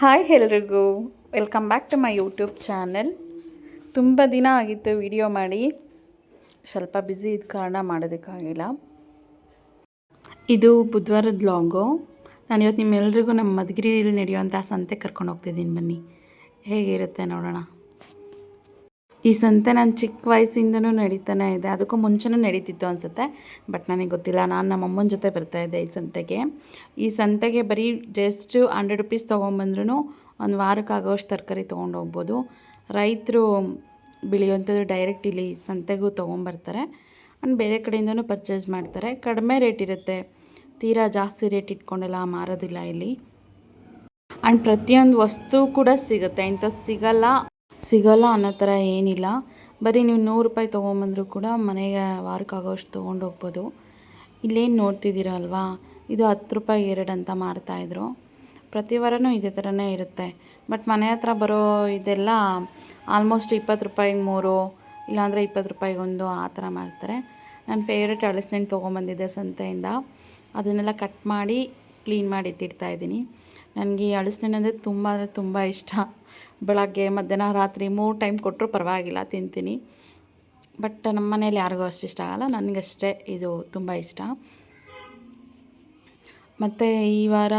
Hi ಎಲ್ರಿಗೂ. Welcome back to my YouTube channel ತುಂಬ ದಿನ ಆಗಿತ್ತು ವಿಡಿಯೋ ಮಾಡಿ. ಸ್ವಲ್ಪ ಬ್ಯುಸಿ ಇದ್ದ ಕಾರಣ ಮಾಡೋದಕ್ಕಾಗಿಲ್ಲ. ಇದು ಬುಧವಾರದ ಲಾಂಗು ನಾನು ಇವತ್ತು ನಿಮ್ಮೆಲ್ರಿಗೂ ನಮ್ಮ ಮಧುಗಿರಿಯಲ್ಲಿ ನಡೆಯುವಂಥ ಸಂತೆ ಕರ್ಕೊಂಡು ಹೋಗ್ತಿದ್ದೀನಿ ಬನ್ನಿ. ಹೇಗಿರುತ್ತೆ ನೋಡೋಣ. ಈ ಸಂತೆ ನಾನು ಚಿಕ್ಕ ವಯಸ್ಸಿಂದನೂ ನಡೀತಾನೆ ಇದೆ. ಅದಕ್ಕೂ ಮುಂಚೆನೂ ನಡೀತಿತ್ತು ಅನಿಸುತ್ತೆ. ಬಟ್ ನನಗೆ ಗೊತ್ತಿಲ್ಲ. ನಾನು ನಮ್ಮ ಅಮ್ಮನ ಜೊತೆ ಬರ್ತಾ ಇದ್ದೆ ಈ ಸಂತೆಗೆ. ಈ ಸಂತೆಗೆ ಬರೀ ಜಸ್ಟ್ ಹಂಡ್ರೆಡ್ ರುಪೀಸ್ ತೊಗೊಂಬಂದ್ರೂ ಒಂದು ವಾರಕ್ಕೆ ಆಗೋಷ್ಟು ತರಕಾರಿ ತೊಗೊಂಡು ಹೋಗ್ಬೋದು. ರೈತರು ಬೆಳೆಯುವಂಥದ್ದು ಡೈರೆಕ್ಟ್ ಇಲ್ಲಿ ಸಂತೆಗೂ ತೊಗೊಂಬರ್ತಾರೆ. ಆ್ಯಂಡ್ ಬೇರೆ ಕಡೆಯಿಂದನೂ ಪರ್ಚೇಸ್ ಮಾಡ್ತಾರೆ. ಕಡಿಮೆ ರೇಟ್ ಇರುತ್ತೆ. ತೀರಾ ಜಾಸ್ತಿ ರೇಟ್ ಇಟ್ಕೊಂಡೆಲ್ಲ ಮಾರೋದಿಲ್ಲ ಇಲ್ಲಿ. ಆ್ಯಂಡ್ ಪ್ರತಿಯೊಂದು ವಸ್ತು ಕೂಡ ಸಿಗುತ್ತೆ. ಇಂಥ ಸಿಗಲ್ಲ. ಸಿಗಲ್ಲ ಅನ್ನೋ ಥರ ಏನಿಲ್ಲ. ಬರೀ ನೀವು ನೂರು ರೂಪಾಯಿ ತೊಗೊಂಬಂದರೂ ಕೂಡ ಮನೆಗೆ ವಾರಕ್ಕಾಗೋಷ್ಟು ತೊಗೊಂಡು ಹೋಗ್ಬೋದು ಇಲ್ಲೇನು ನೋಡ್ತಿದ್ದೀರಲ್ವಾ ಇದು ಹತ್ತು ರೂಪಾಯಿ ಎರಡು ಅಂತ ಮಾರ್ತಾಯಿದ್ರು ಪ್ರತಿ ವಾರನೂ ಇದೇ ಥರನೇ ಇರುತ್ತೆ. ಬಟ್ ಮನೆ ಹತ್ರ ಬರೋ ಇದೆಲ್ಲ ಆಲ್ಮೋಸ್ಟ್ ಇಪ್ಪತ್ತು ರೂಪಾಯಿಗೆ ಮೂರು, ಇಲ್ಲಾಂದರೆ ಇಪ್ಪತ್ತು ರೂಪಾಯಿಗೆ ಒಂದು ಆ ಥರ ಮಾಡ್ತಾರೆ ನನ್ನ ಫೇವ್ರೆಟ್ ಅಳಸೆಹಣ್ಣು ತೊಗೊಂಬಂದಿದ್ದೆ ಸಂತೆಯಿಂದ. ಅದನ್ನೆಲ್ಲ ಕಟ್ ಮಾಡಿ ಕ್ಲೀನ್ ಮಾಡಿ ಎತ್ತಿಡ್ತಾ ಇದ್ದೀನಿ. ನನಗೆ ಈ ಅಳಸೆಹಣ್ಣು ಅಂದರೆ ತುಂಬ ಅಂದರೆ ತುಂಬ ಇಷ್ಟ. ಬೆಳಗ್ಗೆ, ಮಧ್ಯಾಹ್ನ, ರಾತ್ರಿ ಮೂರು ಟೈಮ್ ಕೊಟ್ಟರು ಪರವಾಗಿಲ್ಲ, ತಿಂತೀನಿ. ಬಟ್ ನಮ್ಮ ಮನೇಲಿ ಯಾರಿಗೂ ಅಷ್ಟು ಇಷ್ಟ ಆಗಲ್ಲ. ನನಗಷ್ಟೇ ಇದು ತುಂಬ ಇಷ್ಟ. ಮತ್ತು ಈ ವಾರ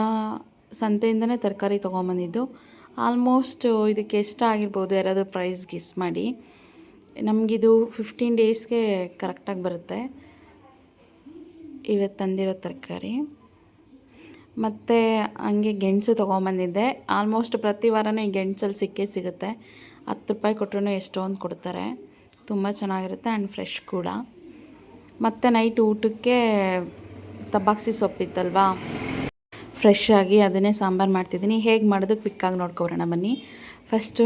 ಸಂತೆಯಿಂದನೇ ತರಕಾರಿ ತೊಗೊಂಬಂದಿದ್ದು. ಆಲ್ಮೋಸ್ಟ್ ಇದಕ್ಕೆ ಎಷ್ಟು ಆಗಿರ್ಬೋದು? ಯಾರಾದರೂ ಪ್ರೈಸ್ ಗಿಸ್ ಮಾಡಿ. ನಮಗಿದು ಫಿಫ್ಟೀನ್ ಡೇಸ್ಗೆ ಕರೆಕ್ಟಾಗಿ ಬರುತ್ತೆ. ಇವತ್ತು ತಂದಿರೋ ತರಕಾರಿ. ಮತ್ತು ಹಂಗೆ ಗೆಣಸು ತೊಗೊಂಬಂದಿದ್ದೆ. ಆಲ್ಮೋಸ್ಟ್ ಪ್ರತಿ ವಾರನೂ ಈ ಗೆಣಸಲ್ಲಿ ಸಿಕ್ಕೇ ಸಿಗುತ್ತೆ. ಹತ್ತು ರೂಪಾಯಿ ಕೊಟ್ಟರು ಎಷ್ಟೊಂದು ಕೊಡ್ತಾರೆ. ತುಂಬ ಚೆನ್ನಾಗಿರುತ್ತೆ ಆ್ಯಂಡ್ ಫ್ರೆಶ್ ಕೂಡ. ಮತ್ತು ನೈಟ್ ಊಟಕ್ಕೆ ತಬಾಕ್ಸಿ ಸೊಪ್ಪಿತ್ತಲ್ವಾ ಫ್ರೆಶ್ ಆಗಿ ಅದನ್ನೇ ಸಾಂಬಾರು ಮಾಡ್ತಿದ್ದೀನಿ. ಹೇಗೆ ಮಾಡೋದು ಕ್ವಿಕ್ಕಾಗಿ ನೋಡ್ಕೊಬರೋಣ ಬನ್ನಿ. ಫಸ್ಟು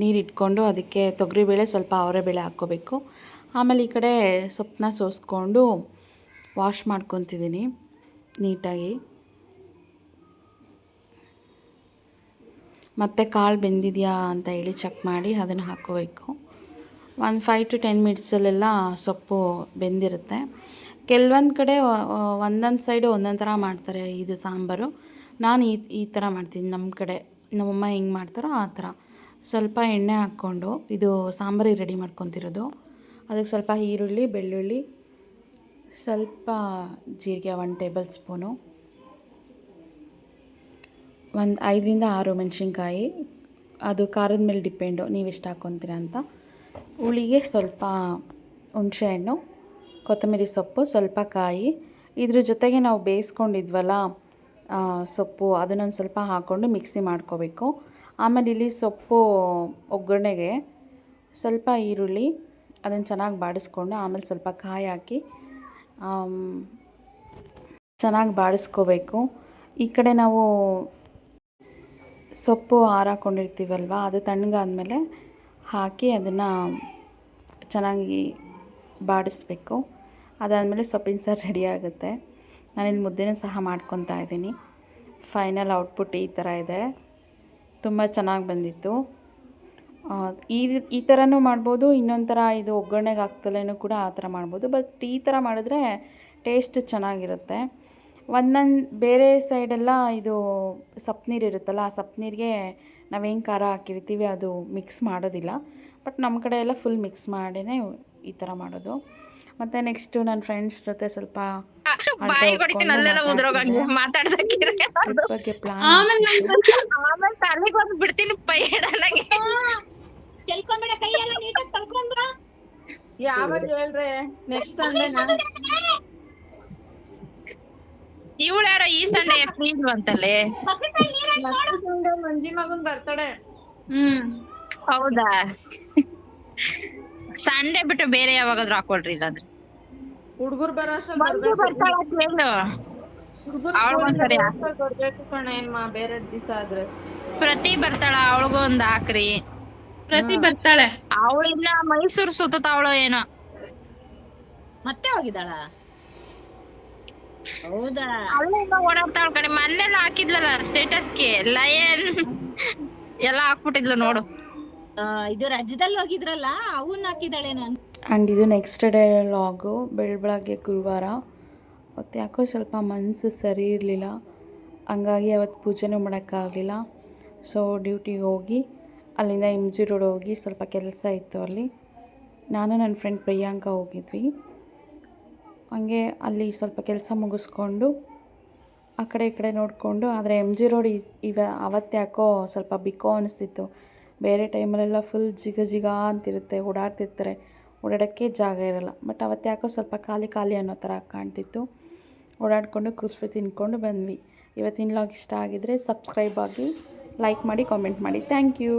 ನೀರು ಇಟ್ಕೊಂಡು ಅದಕ್ಕೆ ತೊಗರಿಬೇಳೆ ಸ್ವಲ್ಪ ಅವರೆಬೇಳೆ ಹಾಕ್ಕೋಬೇಕು. ಆಮೇಲೆ ಈ ಕಡೆ ಸೊಪ್ಪನ್ನ ಸೋಸ್ಕೊಂಡು ವಾಶ್ ಮಾಡ್ಕೊತಿದ್ದೀನಿ ನೀಟಾಗಿ. ಮತ್ತು ಕಾಳು ಬೆಂದಿದೆಯಾ ಅಂತ ಹೇಳಿ ಚೆಕ್ ಮಾಡಿ ಅದನ್ನು ಹಾಕೋಬೇಕು. ಒಂದು ಫೈವ್ ಟು ಟೆನ್ ಮಿನಿಟ್ಸಲ್ಲೆಲ್ಲ ಸೊಪ್ಪು ಬೆಂದಿರುತ್ತೆ. ಕೆಲವೊಂದು ಕಡೆ ಒಂದೊಂದು ಸೈಡು ಒಂದೊಂದು ಥರ ಮಾಡ್ತಾರೆ ಇದು ಸಾಂಬಾರು. ನಾನು ಈ ಈ ಥರ ಮಾಡ್ತೀನಿ ನಮ್ಮ ಕಡೆ. ನಮ್ಮಮ್ಮ ಹೆಂಗೆ ಮಾಡ್ತಾರೋ ಆ ಥರ ಸ್ವಲ್ಪ ಎಣ್ಣೆ ಹಾಕ್ಕೊಂಡು ಇದು ಸಾಂಬಾರಿ ರೆಡಿ ಮಾಡ್ಕೊತಿರೋದು. ಅದಕ್ಕೆ ಸ್ವಲ್ಪ ಈರುಳ್ಳಿ, ಬೆಳ್ಳುಳ್ಳಿ, ಸ್ವಲ್ಪ ಜೀರಿಗೆ ಒನ್ ಟೇಬಲ್ ಸ್ಪೂನು ಒಂದು ಐದರಿಂದ ಆರು ಮೆಣಸಿನ್ಕಾಯಿ. ಅದು ಖಾರದ ಮೇಲೆ ಡಿಪೆಂಡು, ನೀವು ಎಷ್ಟು ಹಾಕ್ಕೊತೀರ ಅಂತ. ಹುಳಿಗೆ ಸ್ವಲ್ಪ ಹುಣಸೆಹಣ್ಣು ಕೊತ್ತಂಬರಿ ಸೊಪ್ಪು, ಸ್ವಲ್ಪ ಕಾಯಿ. ಇದ್ರ ಜೊತೆಗೆ ನಾವು ಬೇಯಿಸ್ಕೊಂಡಿದ್ವಲ್ಲ ಸೊಪ್ಪು, ಅದನ್ನೊಂದು ಸ್ವಲ್ಪ ಹಾಕ್ಕೊಂಡು ಮಿಕ್ಸಿ ಮಾಡ್ಕೋಬೇಕು. ಆಮೇಲೆ ಇಲ್ಲಿ ಸೊಪ್ಪು ಒಗ್ಗರಣೆಗೆ ಸ್ವಲ್ಪ ಈರುಳ್ಳಿ, ಅದನ್ನು ಚೆನ್ನಾಗಿ ಬಾಡಿಸ್ಕೊಂಡು ಆಮೇಲೆ ಸ್ವಲ್ಪ ಕಾಯಿ ಹಾಕಿ ಚೆನ್ನಾಗಿ ಬಾಡಿಸ್ಕೋಬೇಕು. ಈ ಕಡೆ ನಾವು ಸೊಪ್ಪು ಹಾರಾಕೊಂಡಿರ್ತೀವಲ್ವ, ಅದು ತಣ್ಣಗಾದ್ಮೇಲೆ ಹಾಕಿ ಅದನ್ನು ಚೆನ್ನಾಗಿ ಬಾಡಿಸ್ಬೇಕು. ಅದಾದಮೇಲೆ ಸೊಪ್ಪಿನ ಸಾರು ರೆಡಿ ಆಗುತ್ತೆ. ನಾನಿಲ್ಲಿ ಮುದ್ದೆನ ಸಹ ಮಾಡ್ಕೊತಾ ಇದ್ದೀನಿ. ಫೈನಲ್ ಔಟ್ಪುಟ್ ಈ ಥರ ಇದೆ. ತುಂಬ ಚೆನ್ನಾಗಿ ಬಂದಿತ್ತು. ಈ ಈ ಥರನೂ ಮಾಡ್ಬೋದು ಇನ್ನೊಂದು ಥರ ಇದು ಒಗ್ಗರಣೆಗೆ ಹಾಕ್ತಲೇನೂ ಕೂಡ ಆ ಥರ ಮಾಡ್ಬೋದು. ಬಟ್ ಈ ಥರ ಮಾಡಿದ್ರೆ ಟೇಸ್ಟ್ ಚೆನ್ನಾಗಿರುತ್ತೆ. ಒಂದೊಂದು ಬೇರೆ ಸೈಡೆಲ್ಲ ಇದು ಸಪ್ಪನೀರು ಇರುತ್ತಲ್ಲ ಆ ಸಪ್ಪನೀರಿಗೆ ನಾವೇನು ಖಾರ ಹಾಕಿರ್ತೀವಿ ಅದು ಮಿಕ್ಸ್ ಮಾಡೋದಿಲ್ಲ. ಬಟ್ ನಮ್ಮ ಕಡೆ ಎಲ್ಲ ಫುಲ್ ಮಿಕ್ಸ್ ಮಾಡಿನೇ ಈ ಥರ ಮಾಡೋದು. ಮತ್ತು ನೆಕ್ಸ್ಟು ನನ್ನ ಫ್ರೆಂಡ್ಸ್ ಜೊತೆ ಸ್ವಲ್ಪ ಬಗ್ಗೆ ಪ್ಲಾನ್ ಬಿಡ್ತೀನಿ ಯಾವಾಗ ಹೇಳ್ರಿ? ನೆಕ್ಸ್ಟ್ ಸಂಡೇ ಇವಳು ಯಾರೋ ಈ ಸಂಡೆ ಫ್ರೀ ಇಲ್ವಂತಲ್ಲೇ ಬಕೆಟಲ್ಲಿ ನೀರ್ ಹಾಕಿ ಸಂಡೇ ಮಂಜಿ ಮಗನ್ ಬರ್ತಡೆ ಹ್ಮ್ ಹೌದಾ? ಸಂಡೆ ಬಿಟ್ಟು ಬೇರೆ ಯಾವಾಗಾದ್ರೂ ಹಾಕೊಳ್ರಿ ಇಲ್ಲಾಂದ್ರೆ. ಹುಡುಗರು ಬರೋ ಬೇರೆ ದಿವಸ ಆದ್ರೆ. ಪ್ರತಿ ಬರ್ತಾಳ ಅವಳಿಗೂ ಒಂದ್ ಹಾಕ್ರಿ. ಪ್ರತಿ ಬರ್ತಾಳೆ. ಅವಳಿನ್ನ ಮೈಸೂರ್ ಸುತ್ತಾವಳೋ ಏನೋ. ಮತ್ತೆ ಹೋಗಿದ್ದಾಳ? ಹೌದಾ? ಅಲ್ಲಿಂದ ಓಡಾಡ್ತಾಳ ಕಣೆ ಮೊನ್ನೆಲ್ಲ ಹಾಕಿದ್ಲಲ್ಲ ಸ್ಟೇಟಸ್ಗೆ ಲಯನ್ ಎಲ್ಲ ಹಾಕ್ಬಿಟ್ಟಿದ್ಲು ನೋಡು. ಆ, ಇದು ರಜದಲ್ಲಿ ಹೋಗಿದ್ರಲ್ಲ ಅವನ್ನ ಹಾಕಿದ್ದಾಳೆ ನಾನು. ಆ್ಯಂಡ್ ಇದು ನೆಕ್ಸ್ಟ್ ಡೇ ಲಾಗು ಬೆಳ ಬೆಳಗ್ಗೆ ಗುರುವಾರ. ಅವತ್ತು ಯಾಕೋ ಸ್ವಲ್ಪ ಮನಸ್ಸು ಸರಿ ಇರಲಿಲ್ಲ. ಹಂಗಾಗಿ ಅವತ್ತು ಪೂಜೆನೂ ಮಾಡೋಕ್ಕಾಗಲಿಲ್ಲ. ಸೊ ಡ್ಯೂಟಿಗೆ ಹೋಗಿ ಅಲ್ಲಿಂದ ಎಂ ಜಿ ರೋಡ್ ಹೋಗಿ ಸ್ವಲ್ಪ ಕೆಲಸ ಇತ್ತು ಅಲ್ಲಿ. ನಾನು ನನ್ನ ಫ್ರೆಂಡ್ ಪ್ರಿಯಾಂಕ ಹೋಗಿದ್ವಿ. ಹಂಗೆ ಅಲ್ಲಿ ಸ್ವಲ್ಪ ಕೆಲಸ ಮುಗಿಸ್ಕೊಂಡು, ಆ ಕಡೆ ಈ ಕಡೆ ನೋಡಿಕೊಂಡು, ಆದರೆ ಎಂ ಜಿ ರೋಡ್ ಇಸ್, ಇವ ಅವತ್ತ್ಯಾಕೋ ಸ್ವಲ್ಪ ಬಿಕೋ ಅನಿಸ್ತಿತ್ತು. ಬೇರೆ ಟೈಮಲ್ಲೆಲ್ಲ ಫುಲ್ ಜಿಗ ಜಿಗ ಅಂತಿರುತ್ತೆ, ಓಡಾಡ್ತಿರ್ತಾರೆ. ಓಡಾಡೋಕ್ಕೆ ಜಾಗ ಇರಲ್ಲ. ಬಟ್ ಅವತ್ತ್ಯಾಕೋ ಸ್ವಲ್ಪ ಖಾಲಿ ಖಾಲಿ ಅನ್ನೋ ಥರ ಕಾಣ್ತಿತ್ತು. ಓಡಾಡಿಕೊಂಡು ಖುಷಿ ತಿನ್ಕೊಂಡು ಬಂದ್ವಿ. ಇವತ್ತಿನ ಲಾಗ್ ಇಷ್ಟ ಆಗಿದರೆ ಸಬ್ಸ್ಕ್ರೈಬ್ ಆಗಿ ಲೈಕ್ ಮಾಡಿ ಕಾಮೆಂಟ್ ಮಾಡಿ. Thank you